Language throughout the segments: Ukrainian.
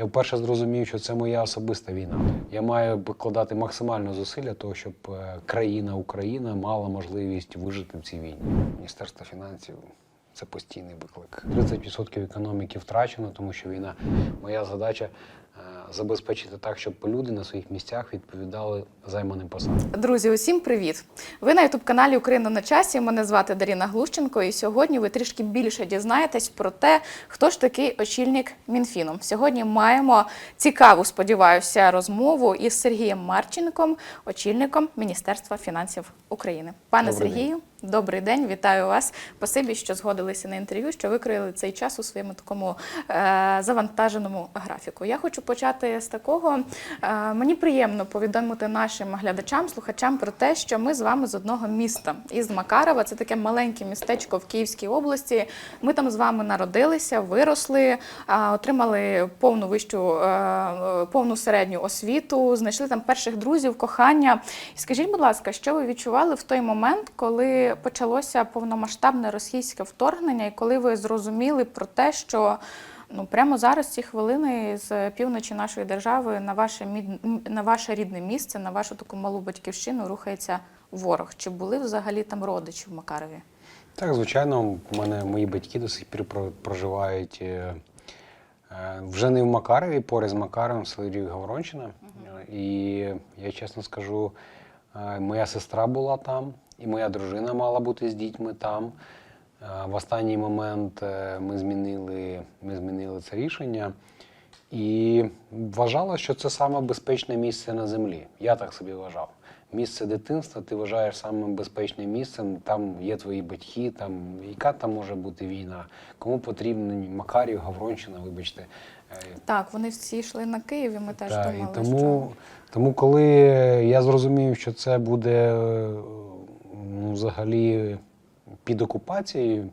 Я вперше зрозумів, що це моя особиста війна. Я маю викладати максимально зусилля того, щоб е, країна Україна мала можливість вижити в цій війні. Міністерство фінансів це постійний виклик. 30% економіки втрачено, тому що війна. Моя задача забезпечити так, щоб люди на своїх місцях відповідали займаним посадам. Друзі, усім привіт! Ви на ютуб каналі Україна на часі. Мене звати Даріна Глущенко, і сьогодні ви трішки більше дізнаєтесь про те, хто ж такий очільник Мінфіну. Сьогодні маємо цікаву, сподіваюся, розмову із Сергієм Марченком, очільником Міністерства фінансів України. Пане Добрий день. Добрий день, вітаю вас. Спасибі, що згодилися на інтерв'ю, що викроїли цей час у своєму такому е, завантаженому графіку. Я хочу почати з такого. Е, мені приємно повідомити нашим глядачам, слухачам про те, що ми з вами з одного міста із Макарова. Це таке маленьке містечко в Київській області. Ми там з вами народилися, виросли, е, отримали повну вищу, е, повну середню освіту, знайшли там перших друзів, кохання. Скажіть, будь ласка, що ви відчували в той момент, коли почалося повномасштабне російське вторгнення, і коли ви зрозуміли про те, що ну прямо зараз ці хвилини з півночі нашої держави на ваше на ваше рідне місце, на вашу таку малу батьківщину рухається ворог? Чи були взагалі там родичі в Макарові? Так, звичайно, у мене мої батьки до сих пір проживають е, е, вже не в Макарові, поряд з Макаровим, в селі Гавронщина. І я чесно скажу, моя сестра була там, і моя дружина мала бути з дітьми там. Е, В останній момент е, ми змінили, ми змінили це рішення. І вважала, що це саме безпечне місце на землі. Я так собі вважав. Місце дитинства ти вважаєш самим безпечним місцем, там є твої батьки, там яка там може бути війна, кому потрібні Макарів, Гавронщина, вибачте. Е, Так, вони всі йшли на Київ, і ми теж та, думали, і тому, тому, коли я зрозумів, що це буде е, ну, взагалі під окупацією,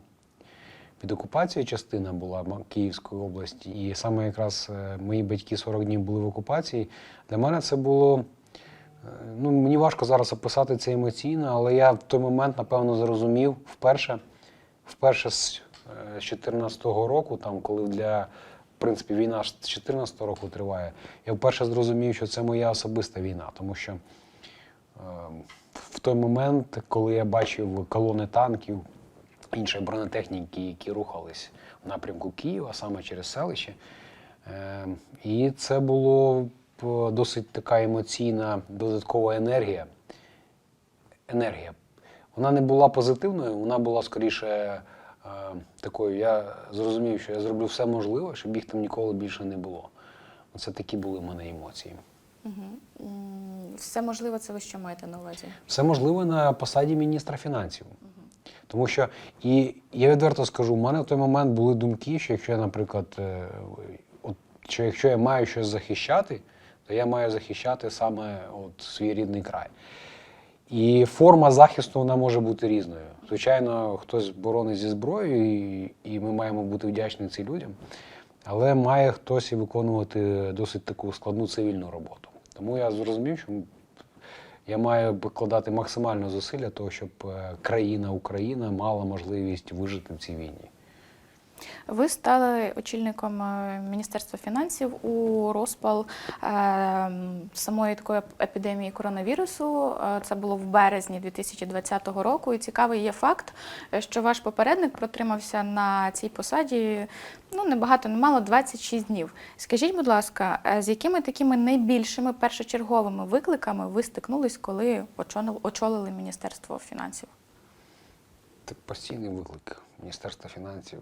під окупацією частина була Київської області, і саме якраз е, мої батьки 40 днів були в окупації. Для мене це було. е, Ну, мені важко зараз описати це емоційно, але я в той момент, напевно, зрозумів вперше, вперше з 2014 року, там, коли для, в принципі, війна ж з 2014 року триває, я вперше зрозумів, що це моя особиста війна, тому що е, в той момент, коли я бачив колони танків, іншої бронетехніки, які рухались в напрямку Києва, саме через селище. Е, І це було досить така емоційна додаткова енергія. Енергія. Вона не була позитивною, вона була скоріше такою. Я зрозумів, що я зроблю все можливе, щоб їх там ніколи більше не було. Це такі були в мене емоції. М, Все можливо, це ви що маєте на увазі? Все можливо на посаді міністра фінансів. Тому що, і я відверто скажу, у мене в той момент були думки, що якщо я, наприклад, е, от, що якщо я маю щось захищати, то я маю захищати саме от, свій рідний край. І форма захисту вона може бути різною. Звичайно, хтось боронить зі зброєю, і, і ми маємо бути вдячні цим людям, але має хтось і виконувати досить таку складну цивільну роботу. Тому я зрозумів, що я маю викладати максимально зусилля того, щоб е, країна Україна мала можливість вижити в цій війні. Ви стали очільником е, Міністерства фінансів у розпал е, самої такої епідемії коронавірусу. Е, Це було в березні 2020 року. І цікавий є факт, що ваш попередник протримався на цій посаді ну не багато, не 26 днів. Скажіть, будь ласка, з якими такими найбільшими першочерговими викликами ви стикнулись, коли очолили- Міністерство фінансів? Це постійний виклик. Міністерство фінансів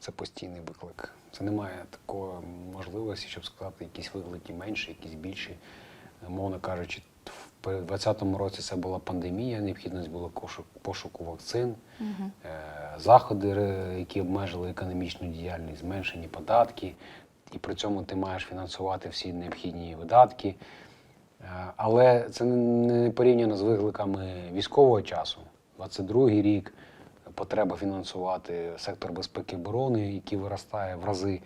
це постійний виклик. Це немає такої можливості, щоб сказати, якісь виклики менші, якісь більші. Мовно кажучи, в 2020 році це була пандемія, необхідність була пошуку вакцин, е, заходи, які обмежили економічну діяльність, зменшені податки, і при цьому ти маєш фінансувати всі необхідні видатки. Е, Але це не порівняно з викликами військового часу. 22-й рік потреба фінансувати сектор безпеки і оборони, який виростає в рази.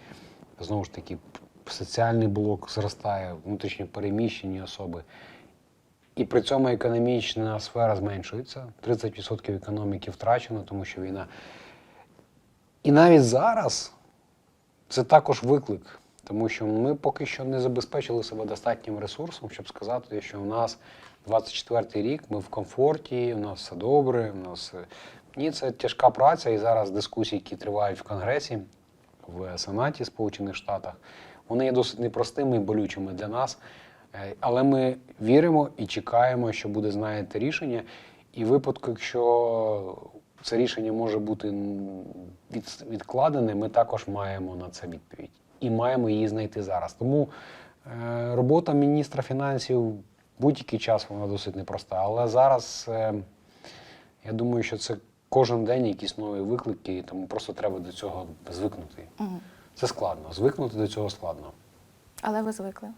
Знову ж таки, соціальний блок зростає, внутрішньо переміщені особи. І при цьому економічна сфера зменшується. 30% економіки втрачено, тому що війна. І навіть зараз це також виклик, Тому що ми поки що не забезпечили себе достатнім ресурсом, щоб сказати, що у нас 24-й рік, ми в комфорті, у нас все добре, у нас е, ні, це тяжка праця, і зараз дискусії, які тривають в Конгресі, в Сенаті Сполучених Штатах, вони є досить непростими і болючими для нас. Е, Але ми віримо і чекаємо, що буде знаєте рішення. І в випадку, якщо це рішення може бути відкладене, ми також маємо на це відповідь. І маємо її знайти зараз. Тому е, робота міністра фінансів будь-який час вона досить непроста. Але зараз е, я думаю, що це кожен день якісь нові виклики, і тому просто треба до цього звикнути. Мгм. Це складно. Звикнути до цього складно. Але ви звикли.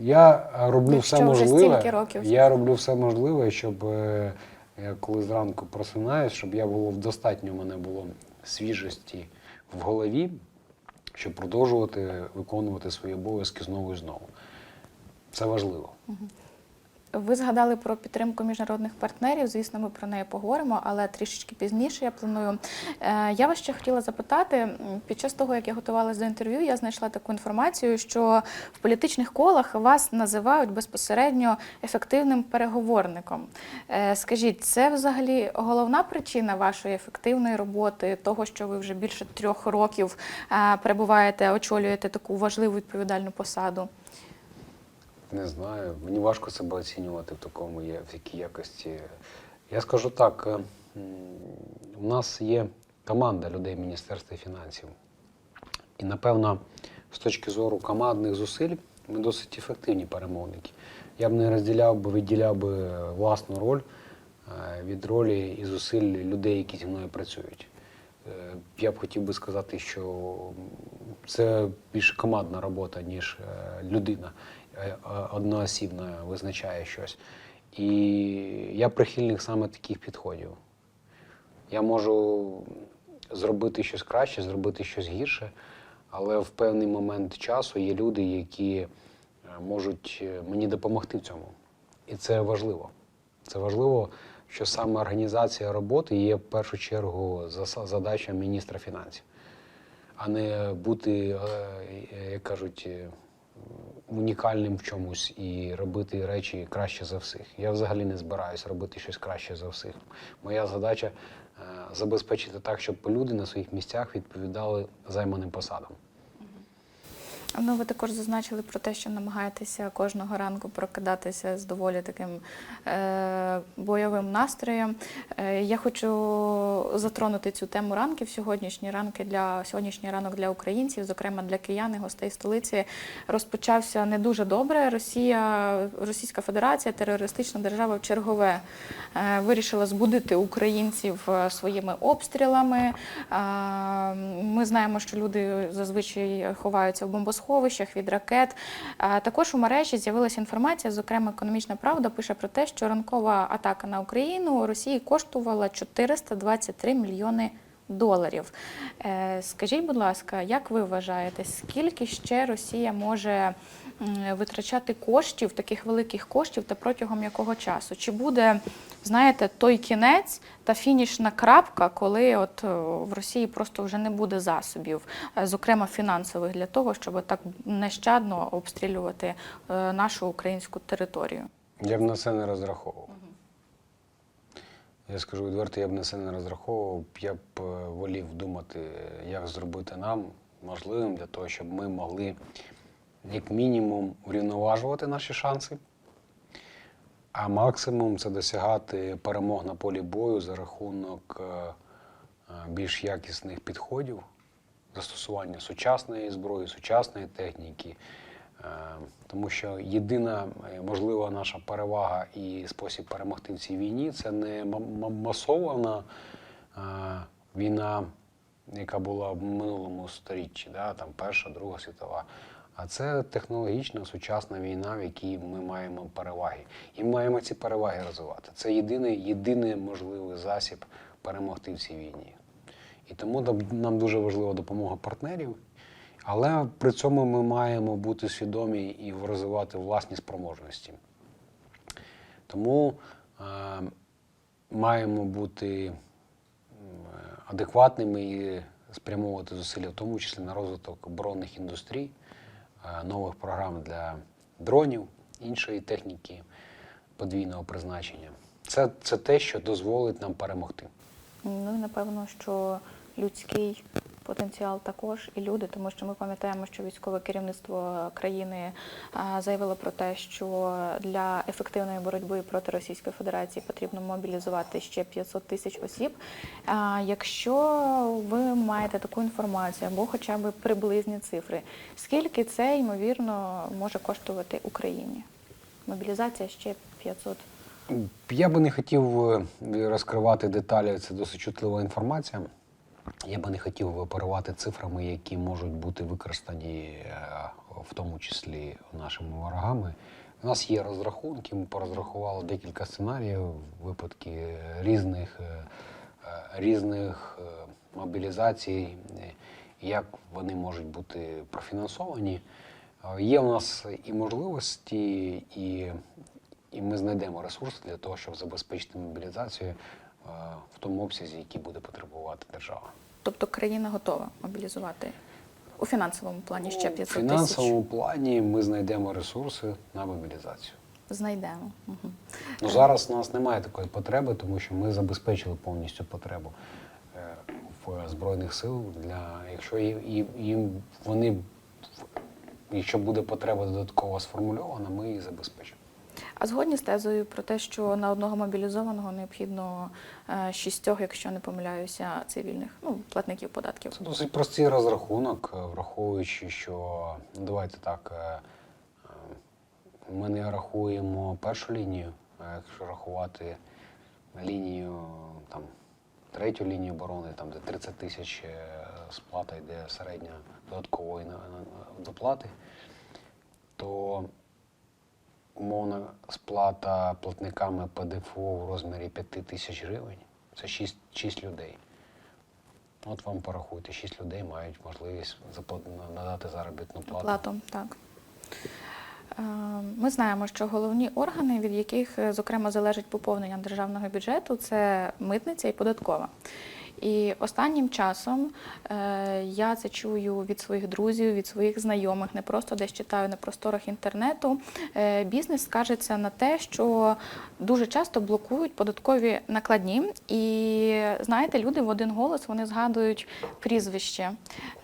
Я роблю Якщо все можливе. років. Я роблю все можливе, щоб е, я коли зранку просинаюсь, щоб я було достатньо у мене було свіжості в голові, щоб продовжувати виконувати свої обов'язки знову і знову. Це важливо. Ви згадали про підтримку міжнародних партнерів. Звісно, ми про неї поговоримо, але трішечки пізніше я планую. Е, Я вас ще хотіла запитати під час того, як я готувалася до інтерв'ю, я знайшла таку інформацію, що в політичних колах вас називають безпосередньо ефективним переговорником. Е, Скажіть, це взагалі головна причина вашої ефективної роботи, того, що ви вже більше трьох років е, перебуваєте, очолюєте таку важливу відповідальну посаду? Не знаю, мені важко себе оцінювати в такому в такій якості. Я скажу так: е, у нас є команда людей в Міністерстві фінансів. І, напевно, з точки зору командних зусиль, ми досить ефективні перемовники. Я б не розділяв би, відділяв би власну роль е, від ролі і зусиль людей, які зі мною працюють. Е, Я б хотів би сказати, що це більш командна робота, ніж е, людина е, е, одноосібно визначає щось. І я прихильник саме таких підходів. Я можу зробити щось краще, зробити щось гірше, але в певний момент часу є люди, які е, можуть е, мені допомогти в цьому. І це важливо. Це важливо, що саме організація роботи є в першу чергу задача міністра фінансів, а не бути, е, е, як кажуть, е, унікальним в чомусь і робити речі краще за всіх. Я взагалі не збираюсь робити щось краще за всіх. Моя задача е, забезпечити так, щоб люди на своїх місцях відповідали займаним посадам. Ну, ви також зазначили про те, що намагаєтеся кожного ранку прокидатися з доволі таким е, бойовим настроєм. Е, я хочу затронути цю тему ранків. Сьогоднішні ранки для сьогоднішній ранок для українців, зокрема для киян і гостей столиці, розпочався не дуже добре. Росія, Російська Федерація, терористична держава в чергове е, вирішила збудити українців е, своїми обстрілами. Е, Ми знаємо, що люди зазвичай ховаються в бомбосховищах від ракет. Також у мережі з'явилася інформація, зокрема, економічна правда пише про те, що ранкова атака на Україну Росії коштувала 423 мільйони. Доларів. Е, Скажіть, будь ласка, як ви вважаєте, скільки ще Росія може витрачати коштів, таких великих коштів, та протягом якого часу? Чи буде, знаєте, той кінець та фінішна крапка, коли от в Росії просто вже не буде засобів, е, зокрема фінансових, для того, щоб так нещадно обстрілювати е, нашу українську територію? Я б на це не розраховував. Я скажу відверто, я б на це не розраховував. Я б е, волів думати, як зробити нам можливим для того, щоб ми могли, як мінімум, врівноважувати наші шанси, а максимум це досягати перемог на полі бою за рахунок е, е, більш якісних підходів, застосування сучасної зброї, сучасної техніки. Е, Тому що єдина можлива наша перевага і спосіб перемогти в цій війні це не масована війна, яка була в минулому сторіччі, да, там Перша, Друга світова. А це технологічна сучасна війна, в якій ми маємо переваги. І ми маємо ці переваги розвивати. Це єдиний, єдиний можливий засіб перемогти в цій війні. І тому нам дуже важлива допомога партнерів, але при цьому ми маємо бути свідомі і розвивати власні спроможності. Тому е, маємо бути адекватними і спрямовувати зусилля, в тому числі на розвиток оборонних індустрій, нових програм для дронів, іншої техніки подвійного призначення. Це, це те, що дозволить нам перемогти. Ну і напевно, що людський потенціал також і люди, тому що ми пам'ятаємо, що військове керівництво країни заявило про те, що для ефективної боротьби проти Російської Федерації потрібно мобілізувати ще 500 тисяч осіб. Якщо ви маєте таку інформацію або хоча б приблизні цифри, скільки це ймовірно може коштувати Україні? Мобілізація ще 500 Я би не хотів е, розкривати деталі, це досить чутлива інформація. Я би не хотів оперувати цифрами, які можуть бути використані, е, в тому числі нашими ворогами. У нас є розрахунки, ми порозрахували декілька сценаріїв, випадки різних, е, е, різних мобілізацій, як вони можуть бути профінансовані. Є у нас і можливості, і і ми знайдемо ресурси для того, щоб забезпечити мобілізацію в тому обсязі, який буде потребувати держава. Тобто країна готова мобілізувати у фінансовому плані ще 500 В тисяч. фінансовому плані ми знайдемо ресурси на мобілізацію. Знайдемо. Угу. Ну зараз у нас немає такої потреби, тому що ми забезпечили повністю потребу е, в збройних сил для якщо їм вони якщо буде потреба додатково сформульована, ми її забезпечимо. А згодні з тезою про те, що на одного мобілізованого необхідно е, шістьох, якщо не помиляюся, цивільних ну платників податків. Це досить простий розрахунок, е, враховуючи, що давайте так, е, ми не рахуємо першу лінію, а якщо рахувати лінію, там, третю лінію оборони, там, де 30 тисяч сплата йде середня додаткової доплати, то умовна сплата платниками ПДФО в розмірі 5 тисяч гривень це 6, 6 людей. От вам порахуйте, 6 людей мають можливість надати заробітну плату. Платом, так. Е, Ми знаємо, що головні органи, від яких, е, зокрема, залежить поповнення державного бюджету, це митниця і податкова. І останнім часом е, я це чую від своїх друзів, від своїх знайомих, не просто десь читаю на просторах інтернету. Е, бізнес скажеться на те, що дуже часто блокують податкові накладні. І знаєте, люди в один голос вони згадують прізвище.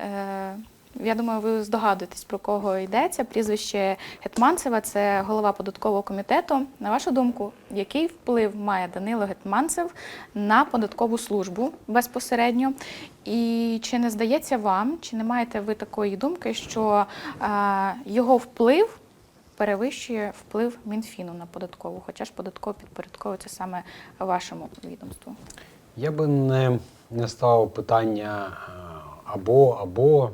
Е, я думаю, ви здогадуєтесь, про кого йдеться. Прізвище Гетманцева це голова податкового комітету. На вашу думку, який вплив має Данило Гетманцев на податкову службу безпосередньо? І чи не здається вам, чи не маєте ви такої думки, що е, його вплив перевищує вплив Мінфіну на податкову, хоча ж податково підпорядковується саме вашому відомству? Я би не, не ставив питання е, або, або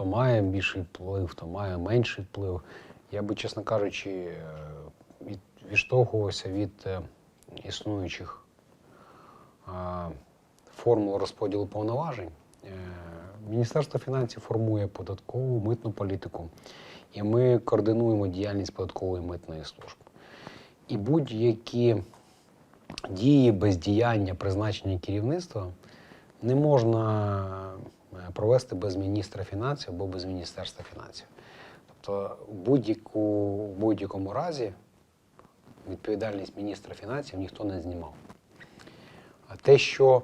хто має більший вплив, хто має менший вплив. Я би, чесно кажучи, е, від, відштовхувався від е, існуючих е, формул розподілу повноважень. Міністерство фінансів формує податкову митну політику, і ми координуємо діяльність податкової митної служби. І будь-які дії, бездіяння, призначення керівництва не можна провести без міністра фінансів або без міністерства фінансів. Тобто, в будь-якому разі відповідальність міністра фінансів ніхто не знімав. А те, що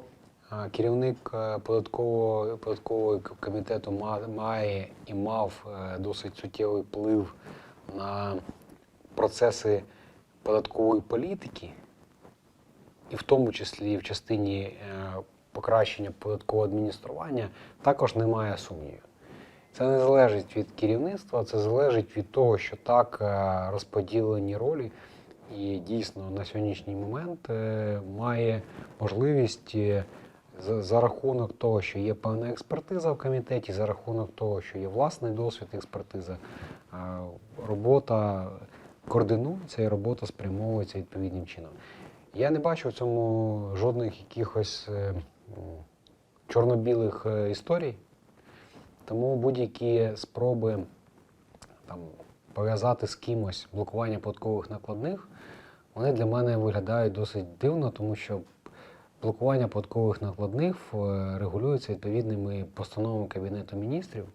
е, керівник е, податкового, податкового комітету має і мав е, досить суттєвий вплив на процеси податкової політики, і в тому числі в частині е, покращення податкового адміністрування, також немає сумнівів. Це не залежить від керівництва, це залежить від того, що так е, розподілені ролі. І дійсно на сьогоднішній момент е, має можливість е, за, за рахунок того, що є певна експертиза в комітеті, за рахунок того, що є власний досвід експертиза, робота координується і робота спрямовується відповідним чином. Я не бачу в цьому жодних якихось чорно-білих е, історій, тому будь-які спроби там, пов'язати з кимось блокування податкових накладних, вони для мене виглядають досить дивно, тому що Блокування податкових накладних е, регулюється відповідними постановами Кабінету міністрів.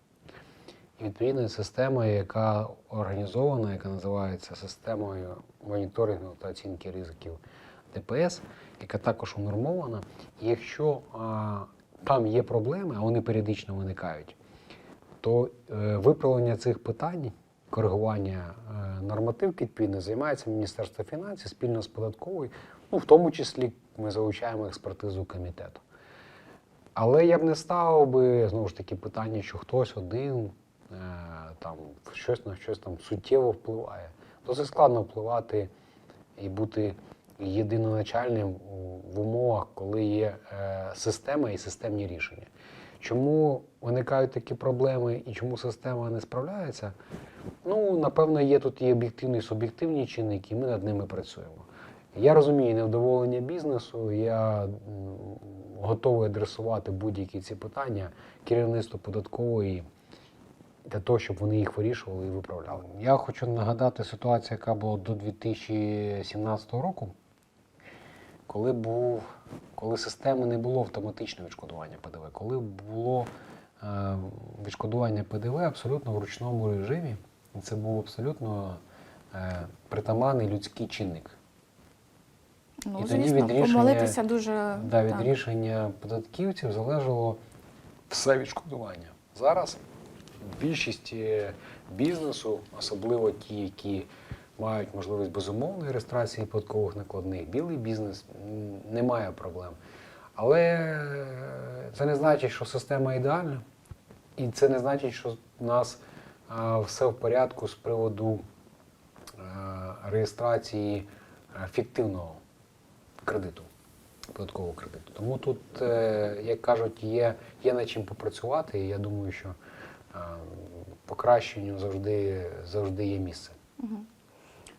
І відповідною системою, яка організована, яка називається системою моніторингу та оцінки ризиків ДПС, яка також унормована. І якщо а, там є проблеми, а вони періодично виникають, то е, виправлення цих питань, коригування е, нормативки відповідно займається Міністерство фінансів спільно з податковою. Ну, в тому числі ми залучаємо експертизу комітету. Але я б не ставив би знову ж таки питання, що хтось один е, там щось на щось там суттєво впливає. Досить складно впливати і бути єдиноначальним в умовах, коли є е, система і системні рішення. Чому виникають такі проблеми і чому система не справляється? Ну, напевно, є тут і об'єктивні, і суб'єктивні чинники, і ми над ними працюємо. Я розумію невдоволення бізнесу, я готовий адресувати будь-які ці питання керівництву податкової для того, щоб вони їх вирішували і виправляли. Я хочу нагадати ситуацію, яка була до 2017 року, коли був, коли системи не було автоматичного відшкодування ПДВ, коли було е, відшкодування ПДВ абсолютно в ручному режимі, і це був абсолютно е, притаманний людський чинник. Ну, І тоді звісно, від рішення- дуже Да, від так. рішення податківців залежало все відшкодування. Зараз більшість е, бізнесу, особливо ті, які мають можливість безумовної реєстрації податкових накладних, білий бізнес не має проблем. Але е, це не значить, що система ідеальна, і це не значить, що в нас все в порядку з приводу е, реєстрації е, фіктивного кредиту, податкового кредиту. Тому тут, як кажуть, є, є над чим попрацювати, і я думаю, що покращенню завжди, завжди є місце.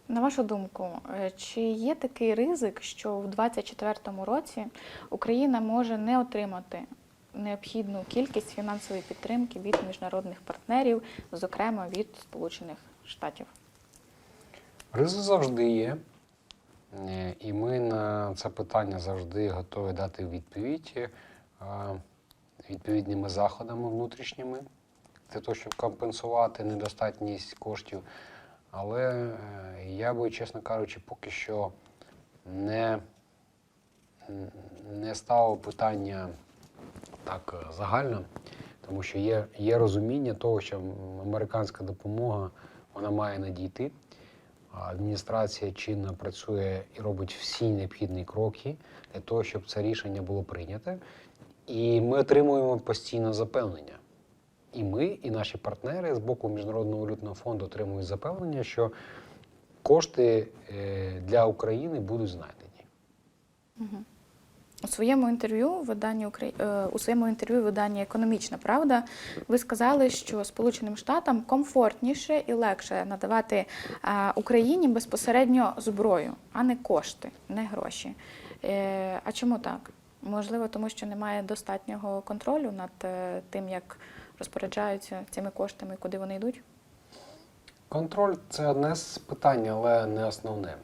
На вашу думку, е, чи є такий ризик, що в 2024 році Україна може не отримати необхідну кількість фінансової підтримки від міжнародних партнерів, зокрема від Сполучених Штатів? Ризик завжди є. Е, І ми на це питання завжди готові дати відповідь е, відповідними заходами внутрішніми для того, щоб компенсувати недостатність коштів. Але е, я би, чесно кажучи, поки що не, не ставив питання так е, загально, тому що є, є розуміння того, що американська допомога вона має надійти. Адміністрація чинна працює і робить всі необхідні кроки для того, щоб це рішення було прийняте. І ми отримуємо постійно запевнення. І ми, і наші партнери з боку Міжнародного валютного фонду отримують запевнення, що кошти е, для України будуть знайдені. У своєму інтерв'ю виданні Украї... е, у своєму інтерв'ю виданні Економічна Правда ви сказали, що Сполученим Штатам комфортніше і легше надавати е, Україні безпосередньо зброю, а не кошти, не гроші. А чому так? Можливо, тому що немає достатнього контролю над тим, як розпоряджаються цими коштами, куди вони йдуть? Контроль це одне з питань, але не основне.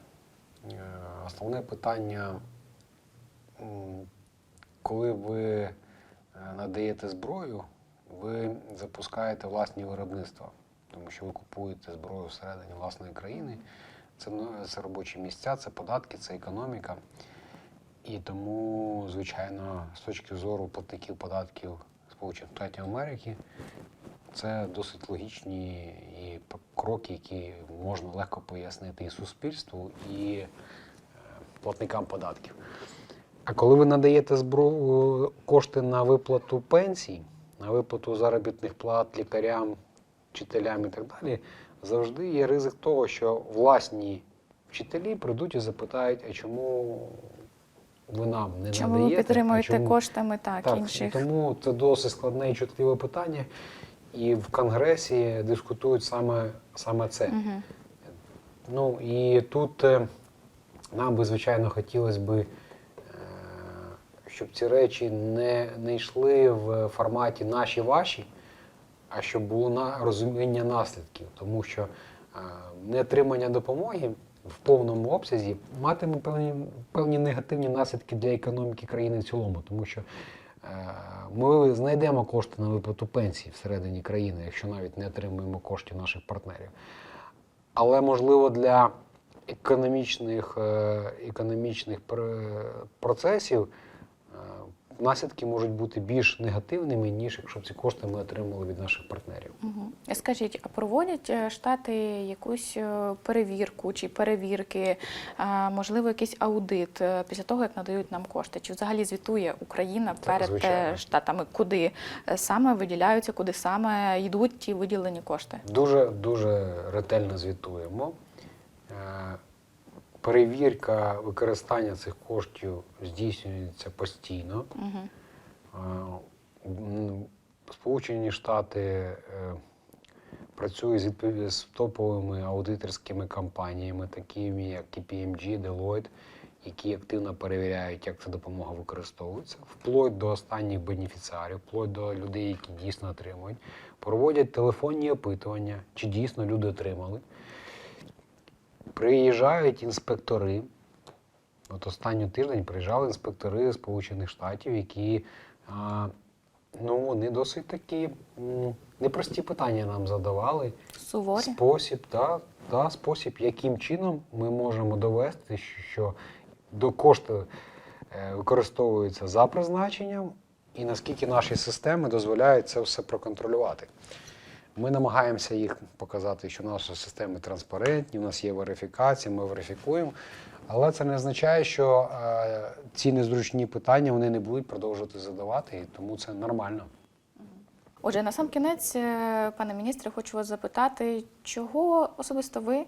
Е, Основне питання, коли ви е, надаєте зброю, ви запускаєте власні виробництва, тому що ви купуєте зброю всередині власної країни. Це, ну, це робочі місця, це податки, це економіка. І тому, звичайно, з точки зору платників податків Сполучених Штатів Америки, це досить логічні і кроки, які можна легко пояснити і суспільству, і е, платникам податків. А коли ви надаєте збро... кошти на виплату пенсій, на виплату заробітних плат лікарям, вчителям і так далі, завжди є ризик того, що власні вчителі прийдуть і запитають, а чому ви нам не Чому надаєте? ви підтримуєте чому... коштами так, Так, інших? тому це досить складне і чутливе питання. І в Конгресі дискутують саме, саме це. Мгм. Ну і тут е, нам би, звичайно, хотілося би, е, щоб ці речі не, не йшли в форматі наші ваші, а щоб було на розуміння наслідків. Тому що е, неотримання допомоги в повному обсязі, матиме певні, певні негативні наслідки для економіки країни в цілому, тому що е, ми знайдемо кошти на виплату пенсій всередині країни, якщо навіть не отримуємо коштів наших партнерів. Але можливо для економічних, е, економічних процесів наслідки можуть бути більш негативними, ніж якщо б ці кошти ми отримали від наших партнерів. Мгм. Скажіть, а проводять е, штати якусь е, перевірку чи перевірки, е, можливо, якийсь аудит після того, як надають нам кошти? Чи взагалі звітує Україна Так, перед звичайно. штатами, куди саме виділяються, куди саме йдуть ті виділені кошти? Дуже дуже ретельно звітуємо. Перевірка використання цих коштів здійснюється постійно. Угу. Сполучені Штати е, працюють з топовими аудиторськими компаніями, такими як KPMG, Deloitte, які активно перевіряють, як ця допомога використовується, вплоть до останніх бенефіціарів, вплоть до людей, які дійсно отримують. Проводять телефонні опитування, чи дійсно люди отримали. Приїжджають інспектори. От останній тиждень приїжджали інспектори Сполучених Штатів, які а, ну, вони досить такі м, непрості питання нам задавали. Суворі? Спосіб, та, та, спосіб, яким чином ми можемо довести, що до кошти е, використовуються за призначенням, і наскільки наші системи дозволяють це все проконтролювати. Ми намагаємося їх показати, що наші системи транспарентні, у нас є верифікація, ми верифікуємо. Але це не означає, що е, ці незручні питання вони не будуть продовжувати задавати, і тому це нормально. Отже, на сам кінець, е, пане міністре, хочу вас запитати, чого особисто ви,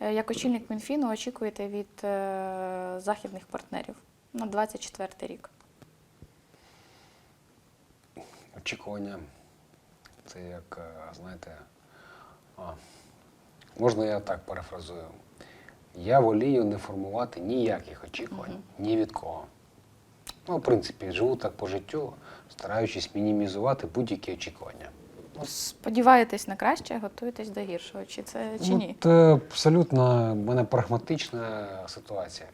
е, як очільник Мінфіну, очікуєте від е, західних партнерів на 24 рік? Очікування. Це як, е, знаєте, можна я так перефразую. Я волію не формувати ніяких очікувань ні від кого. Ну, в принципі, живу так по життю, стараючись мінімізувати будь-які очікування. Сподіваєтесь на краще, готуєтесь до гіршого, чи це чи ні? От, е, абсолютно в мене прагматична ситуація.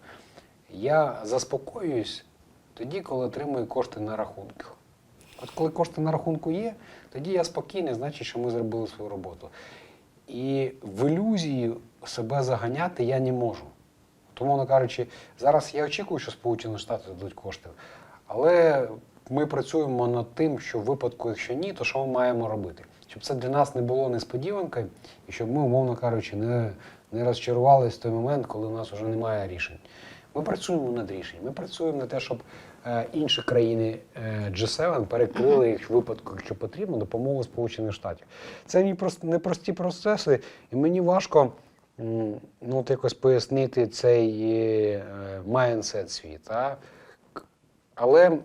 Я заспокоююсь тоді, коли отримую кошти на рахунках. От коли кошти на рахунку є, тоді я спокійний, значить, що ми зробили свою роботу. І в ілюзії себе заганяти я не можу. Тому, кажучи, зараз я очікую, що Сполучені Штати дадуть кошти, але ми працюємо над тим, що в випадку, якщо ні, то що ми маємо робити? Щоб це для нас не було несподіванкою, і щоб ми, умовно кажучи, не, не розчарувалися в той момент, коли у нас вже немає рішень. Ми працюємо над рішенням. Ми працюємо на те, щоб інші країни е, G7 перекрили їх в випадку, якщо потрібно, допомогу Сполучених Штатів. Це не просто непрості процеси, і мені важко ну, от якось пояснити цей е, майндсет свій. Але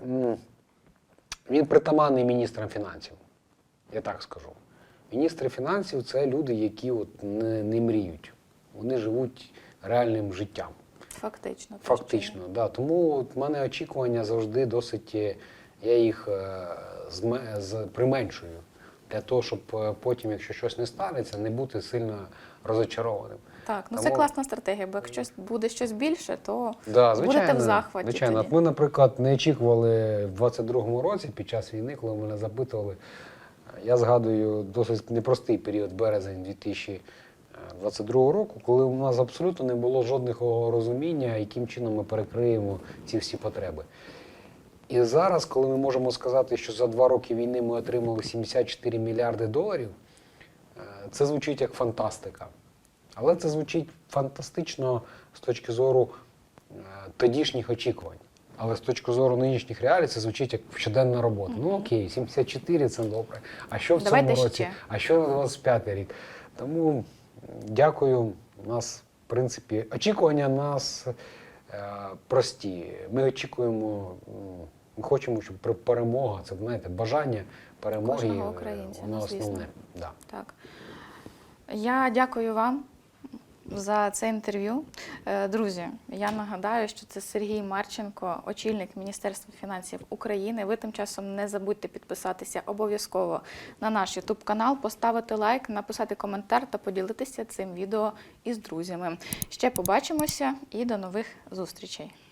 він притаманний міністрам фінансів. Я так скажу. Міністри фінансів це люди, які от не, не мріють. Вони живуть реальним життям. Фактично. так, Фактично, да. Тому в мене очікування завжди досить, е, я їх е, применшую. Для того, щоб е, потім, якщо щось не станеться, не бути сильно розочарованим. Так, ну це класна стратегія, бо якщо буде щось більше, то Да, будете в захваті. Звичайно, тоді. Ми, наприклад, не очікували в 22-му році під час війни, коли мене запитували. Я згадую досить непростий період березень 2022 року, коли у нас абсолютно не було жодного розуміння, яким чином ми перекриємо ці всі потреби. І зараз, коли ми можемо сказати, що за два роки війни ми отримали 74 мільярди доларів, е, це звучить як фантастика. Але це звучить фантастично з точки зору е, тодішніх очікувань. Але з точки зору нинішніх реалій це звучить як щоденна робота. Ну окей, 74 це добре. А що в Давайте цьому році? ще. А що на 25 рік? Тому дякую. У нас, в принципі, очікування нас е, прості. Ми очікуємо, ми хочемо, щоб пер- перемога, це знаєте, бажання перемоги. Кожного е, українця, Воно звісно. основне. Да. Так. Я дякую вам. За це інтерв'ю. Е, Друзі, я нагадаю, що це Сергій Марченко, очільник Міністерства фінансів України. Ви тим часом не забудьте підписатися обов'язково на наш YouTube канал, поставити лайк, написати коментар та поділитися цим відео із друзями. Ще побачимося і до нових зустрічей.